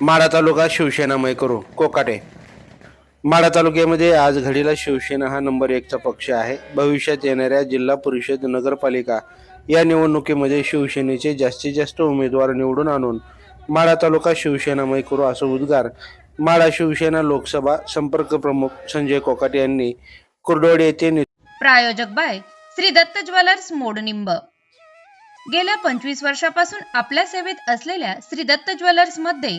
माढा तालुका शिवसेनामय करू. कोकाटे. माढा तालुक्यामध्ये आज घडीला शिवसेना हा नंबर एकचा पक्ष आहे. भविष्यात येणाऱ्या जिल्हा परिषद नगरपालिका या निवडणुकीमध्ये शिवसेनेचे जास्तीत जास्त उमेदवार निवडून आणून माढा तालुका शिवसेनामय करू असं उद्गार माढा शिवसेना लोकसभा संपर्क प्रमुख संजय कोकाटे यांनी कुर्डोड येथे प्रायोजक बाय श्री दत्त ज्वेलर्स मोडनिंब गेल्या पंचवीस वर्षापासून आपल्या सेवेत असलेल्या श्री दत्त ज्वेलर्समध्ये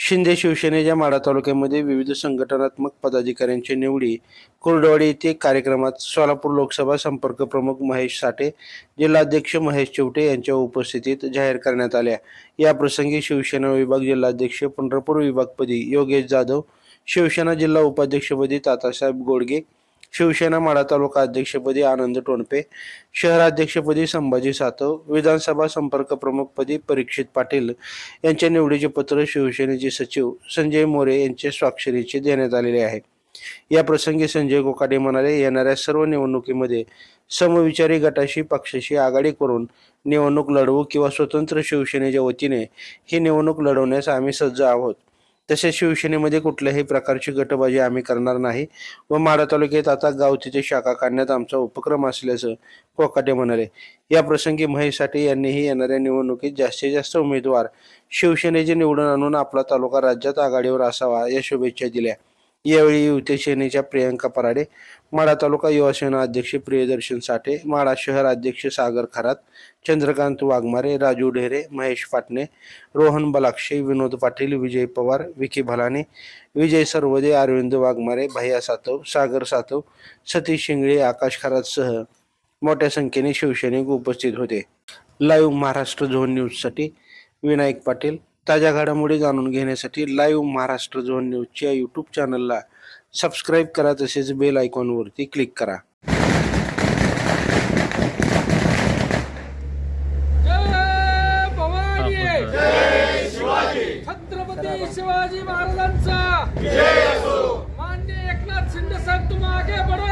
शिंदे शिवसेनेच्या माढा तालुक्यामध्ये विविध संघटनात्मक पदाधिकाऱ्यांची निवडी कुर्डवाडी येथे कार्यक्रमात सोलापूर लोकसभा संपर्क प्रमुख महेश साठे जिल्हाध्यक्ष महेश चिवटे यांच्या उपस्थितीत जाहीर करण्यात आल्या. याप्रसंगी शिवसेना विभाग जिल्हाध्यक्ष पंढरपूर विभागपदी योगेश जाधव शिवसेना जिल्हा उपाध्यक्षपदी तातासाहेब गोडगे शिवसेना माढा तालुका अध्यक्षपदी आनंद टोणपे शहराध्यक्षपदी संभाजी सातव विधानसभा संपर्क प्रमुखपदी परीक्षित पाटील यांच्या निवडीचे पत्र शिवसेनेचे सचिव संजय मोरे यांच्या स्वाक्षरीचे देण्यात आलेले आहे. या प्रसंगी संजय कोकाटे म्हणाले येणाऱ्या सर्व निवडणुकीमध्ये समविचारी गटाशी पक्षाशी आघाडी करून निवडणूक लढवू किंवा स्वतंत्र शिवसेनेच्या वतीने ही निवडणूक लढवण्यास आम्ही सज्ज आहोत. तसेच शिवसेनेमध्ये कुठल्याही प्रकारची गटबाजी आम्ही करणार नाही. व माढा तालुक्यात आता गाव शाखा काढण्यात आमचा उपक्रम असल्याचं कोकाटे म्हणाले. या प्रसंगी महेश साठे यांनीही येणाऱ्या निवडणुकीत जास्तीत जास्त उमेदवार शिवसेनेचे निवडून आणून आपला तालुका राज्यात आघाडीवर असावा या शुभेच्छा दिल्या. यावेळी युवती सेनेच्या प्रियंका पराडे माढा तालुका युवासेना अध्यक्ष प्रियदर्शन साठे माढा शहर अध्यक्ष सागर खरात चंद्रकांत वाघमारे राजू ढेरे महेश पाटणे रोहन बलाक्षे विनोद पाटील विजय पवार विकी भलाने विजय सरवदे अरविंद वाघमारे भैया सातव सागर सातव सतीश शिंगळे आकाश खरातसह मोठ्या संख्येने शिवसैनिक उपस्थित होते. लाईव्ह महाराष्ट्र झोन न्यूजसाठी विनायक पाटील ताज्या घडामोडी जाणून घेण्यासाठी लाईव्ह महाराष्ट्र झोन न्यूजच्या यूट्यूब चॅनलला सबस्क्राईब करा तसेच बेल आयकॉनवरती क्लिक करा. छत्रपती शिवाजी महाराजांचा. मान्य एकनाथ शिंदे साहेब तुम आगे बढ़ो